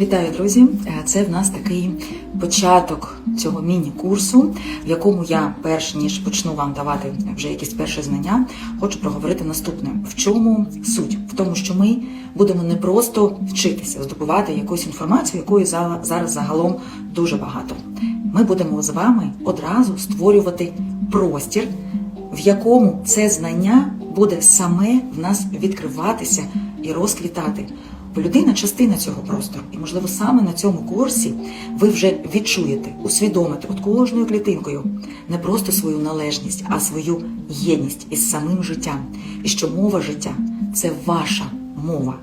Вітаю, друзі! Е, Це в нас такий початок цього міні-курсу, в якому я, перш ніж почну вам давати вже якісь перші знання, хочу проговорити наступне: в чому суть? В тому, що ми будемо не просто вчитися здобувати якусь інформацію, якої зараз загалом дуже багато. Ми будемо з вами одразу створювати простір, в якому це знання буде саме в нас відкриватися і розквітати. Бо людина частина цього простору, і можливо саме на цьому курсі ви вже відчуєте, усвідомите от кожною клітинкою не просто свою належність, а свою єдність із самим життям. І що мова життя це ваша мова.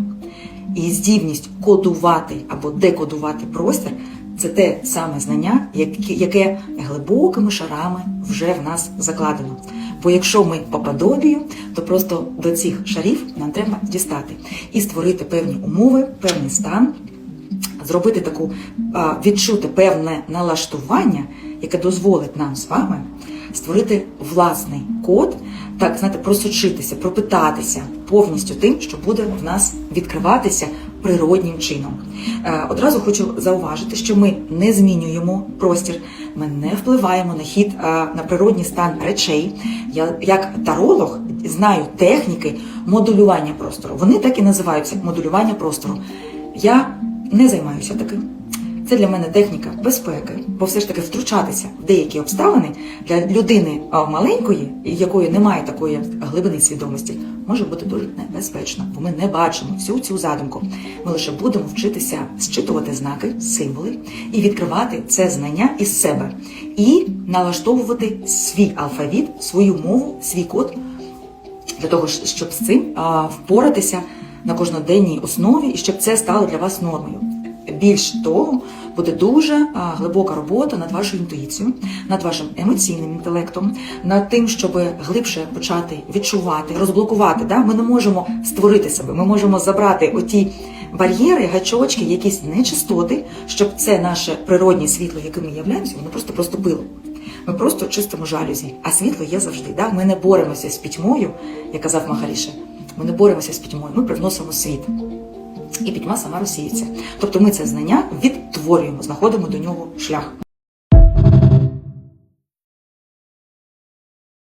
І здібність кодувати або декодувати простір це те саме знання, яке, глибокими шарами вже в нас закладено. Бо якщо ми по подобію, то просто до цих шарів нам треба дістати і створити певні умови, певний стан, зробити таку відчути певне налаштування, яке дозволить нам з вами створити власний код, так знаєте, просочитися, пропитатися повністю тим, що буде в нас відкриватися природнім чином. Е, Одразу хочу зауважити, що ми не змінюємо простір, ми не впливаємо на хід е, на природній стан речей. Я як таролог знаю техніки модулювання простору. Вони так і називаються модулювання простору. Я не займаюся таким. Це для мене техніка безпеки, бо все ж таки втручатися в деякі обставини для людини маленької, якої немає такої глибини свідомості, може бути дуже небезпечно, бо ми не бачимо всю цю задумку. Ми лише будемо вчитися зчитувати знаки, символи і відкривати це знання із себе, і налаштовувати свій алфавіт, свою мову, свій код для того, щоб з цим впоратися на кожноденній основі і щоб це стало для вас нормою. Більш того, буде дуже глибока робота над вашою інтуїцією, над вашим емоційним інтелектом, над тим, щоб глибше почати відчувати, розблокувати. Да? Ми не можемо створити себе, ми можемо забрати оті бар'єри, гачочки, якісь нечистоти, щоб це наше природнє світло, яким ми являємося, воно просто проступило. Ми просто чистимо жалюзі, а світло є завжди. Да? Ми не боремося з пітьмою, як казав Махаріше. Ми не боремося з пітьмою, ми привносимо світ. І пітьма сама розсіється. Тобто ми це знання відтворюємо, знаходимо до нього шлях.